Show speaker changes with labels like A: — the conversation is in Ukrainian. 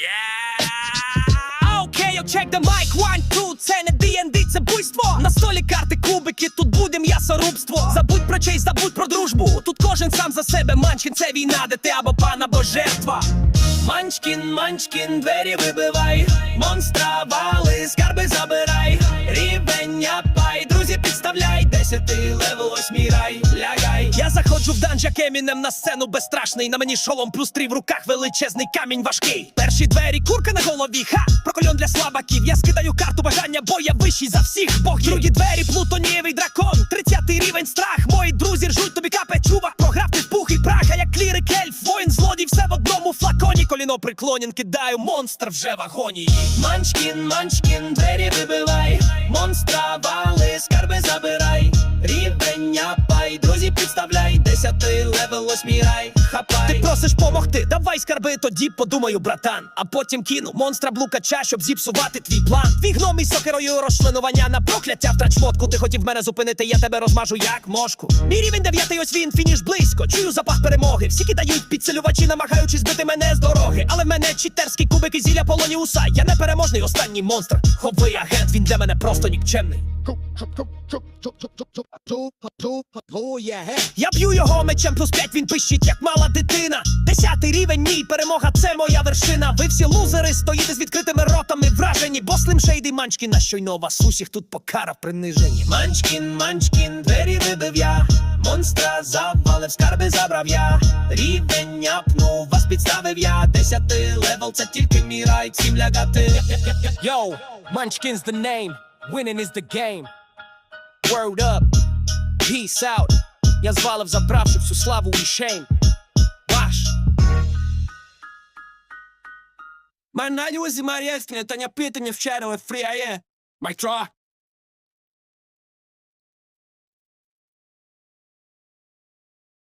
A: Yeah! Окей, okay, check the mic, one, two, це не D&D, це буйство. На столі карти, кубики, тут буде м'ясорубство. Забудь про честь, забудь про дружбу. Тут кожен сам за себе, манчкін, це війна, де ти або пан, або жертва. Манчкін, манчкін, двері вибивай. Монстра вали, скарби забирай. Рівення пай, друзі підставляй. Десятий левел, восьмій рай, лягай Я заходжу в данж, як Емінем на сцену безстрашний. На мені шолом плюс три в руках величезний камінь важкий. Перші двері, курка на голові, ха! Прокольон для слабаків, я скидаю карту бажання, бо я вищий за всіх богів. Другі двері, плутонієвий дракон, тридцятий рівень страх. Мої друзі ржуть, тобі капе чувак, програв ти пух і прах А як клірик, ельф, воїн, злодій, все в одному флаконі. Коліно приклонін, кидаю, монстр вже в агонії. Манчкін, манчкін, двері вибивай. Монстра вали, скарби забирай. Рівення пай, друзі підставляй. Десятий левел, восьмій рай, хапай. Ти просиш давай скарби, тоді подумаю, братан. А потім кину монстра блукача, щоб зіпсувати твій план. Твій гном із сокерою розчленування на прокляття. Втрач фотку Ти хотів мене зупинити, я тебе розмажу як мошку. Мій рівень дев'ятий, ось він, фініш близько. Чую запах перемоги, всі кидають підсилювачі, намагаючись збити мене з дороги. Але в мене читерський кубик і зілля полоніуса. Я непереможний останній монстр. Ховий агент, він для мене просто нікчемний. Я б'ю його мечем плюс п'ять, він пищить, як мала дитина. Десятий рівень, мій перемога, це моя вершина. Ви всі лузери стоїте з відкритими ротами, вражені, бо слим шейди манчкін, а щойно вас усіх тут покара принижені. Манчкін, манчкін, двері вибив я. Монстра завалив, скарби забрав я. Рівень апнув, вас підставив я. Десятий левел, це тільки мій рай, цим лягати. Yo, Munchkin's the name, winning is the game. Word up, peace out. Я звалив, забравши всю славу і шейм. My night was in my estimate and your pit in your shadow at 3 a.m. My draw.